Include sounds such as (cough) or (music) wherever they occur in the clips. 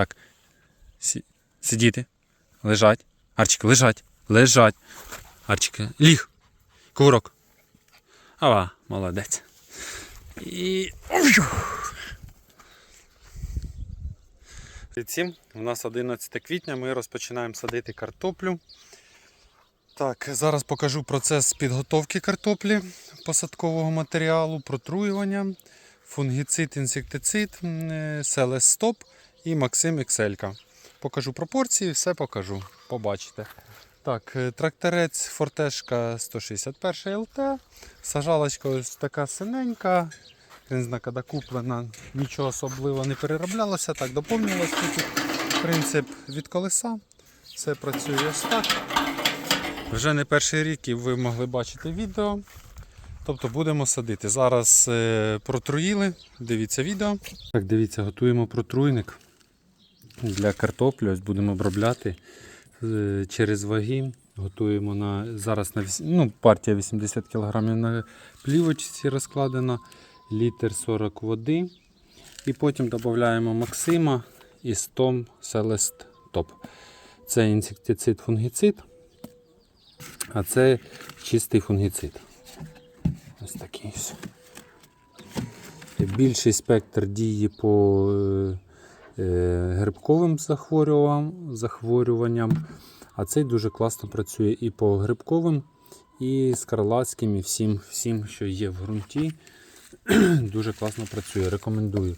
Так. Сидіти. Лежать. Арчики, лежать. Лежать. Арчики. Ліг. Курок. Ава, молодець. І. Всім, у нас 11 квітня, ми розпочинаємо садити картоплю. Так, зараз покажу процес підготовки картоплі, посадкового матеріалу, протруювання, фунгіцид, інсектицид, м, селес стоп і Максим XL. Покажу пропорції, все покажу. Побачите. Так, е, тракторець Фортешка 161 ЛТ. Сажалочка ось така синенька. Коли куплена, нічого особливо не перероблялося, так доповнювалося принцип від колеса. Все працює ось так. Вже не перший рік і ви могли бачити відео. Тобто будемо садити. Зараз е, протруїли, дивіться відео. Так, дивіться, готуємо протруйник для картоплі. Ось будемо обробляти е, через ваги. Готуємо на зараз на ну, партія 80 кг на плівочці розкладена, літр 40 води. І потім додаємо Максима і Стом Селест Топ. Це інсектицид фунгіцид, а це чистий фунгіцид. Ось такий. Більший спектр дії по е, грибковим захворюванням, а цей дуже класно працює і по грибковим, і скарлатським, і всім, всім, що є в ґрунті. (clears throat) дуже класно працює. Рекомендую.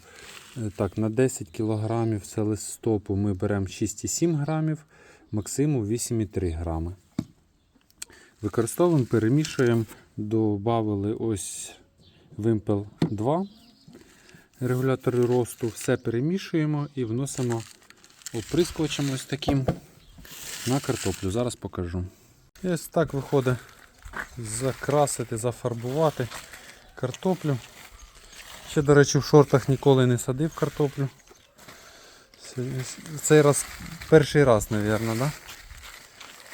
Е, Так, на 10 кг селестопу ми беремо 6,7 грамів, максимум 8,3 грами. Використовуємо, перемішуємо, додали ось вимпел 2 регулятори росту. Все перемішуємо і вносимо оприскувачем ось таким на картоплю. Зараз покажу. І ось так виходить закрасити, зафарбувати картоплю. Ще, до речі, в шортах ніколи не садив картоплю. Цей раз перший раз, мабуть, да?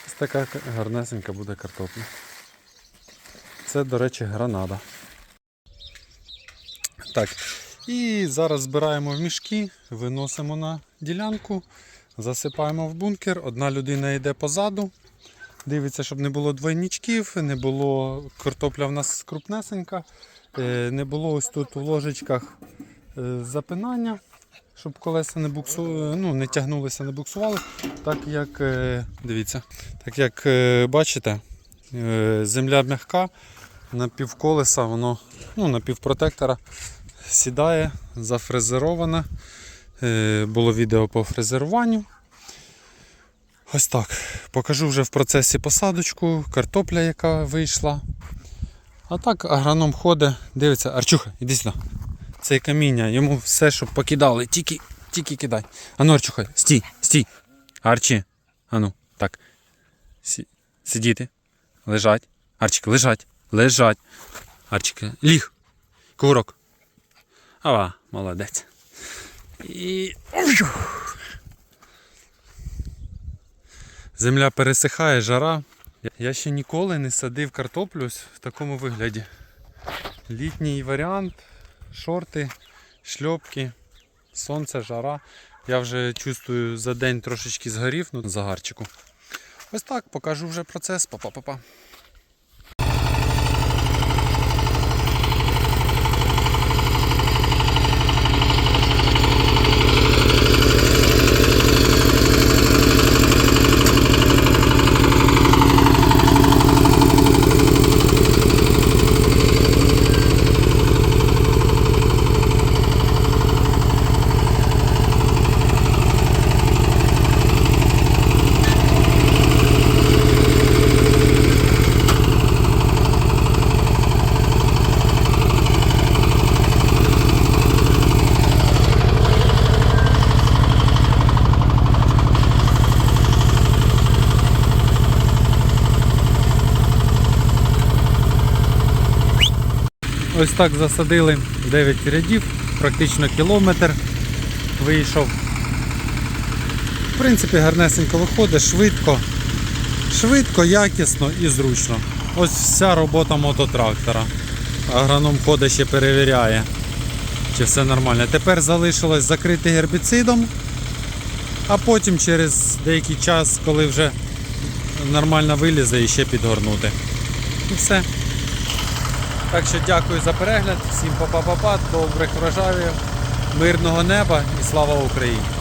Ось така гарнесенька буде картопля. Це, до речі, гранада. Так. І зараз збираємо в мішки, виносимо на ділянку, засипаємо в бункер. Одна людина йде позаду. Дивиться, щоб не було двойничків, не було картопля в нас крупнесенька, е, не було ось тут у ложечках е, запинання, щоб колеса не буксу... ну, не тягнулися, не буксували. Так як, е, дивіться, так як бачите, земля м'яка, на півколеса воно, ну, на півпротектора сідає, зафрезерована. Е, Було відео по фрезеруванню. Ось так. Покажу вже в процесі посадочку, картопля, яка вийшла. А так агроном ходить, дивиться, Арчуха, іди сюди. Це каміння, йому все, щоб покидали, тільки, тільки кидай. Ану, Арчуха, стій, стій. Арчі. Ану, так. Сі... Сидіти. Лежать. Арчики, лежать. Лежать. Арчики, ліг. Курок. Ава, молодець. І. Земля пересихає, жара. Я ще ніколи не садив картоплю в такому вигляді. Літній варіант, шорти, шльопки, сонце, жара. Я вже чувствую за день трошечки згорів, ну загарчику. Ось так, покажу вже процес. Па-па-па-па. Ось так засадили 9 рядів, практично кілометр вийшов. В принципі, гарнесенько виходить, швидко, швидко, якісно і зручно. Ось вся робота мототрактора. Агроном ходить ще перевіряє, чи все нормально. Тепер залишилось закрити гербіцидом а потім через деякий час, коли вже нормально вилізе, і ще підгорнути. І все. Так що дякую за перегляд, всім па-па-па-па, добрих врожаїв, мирного неба і слава Україні!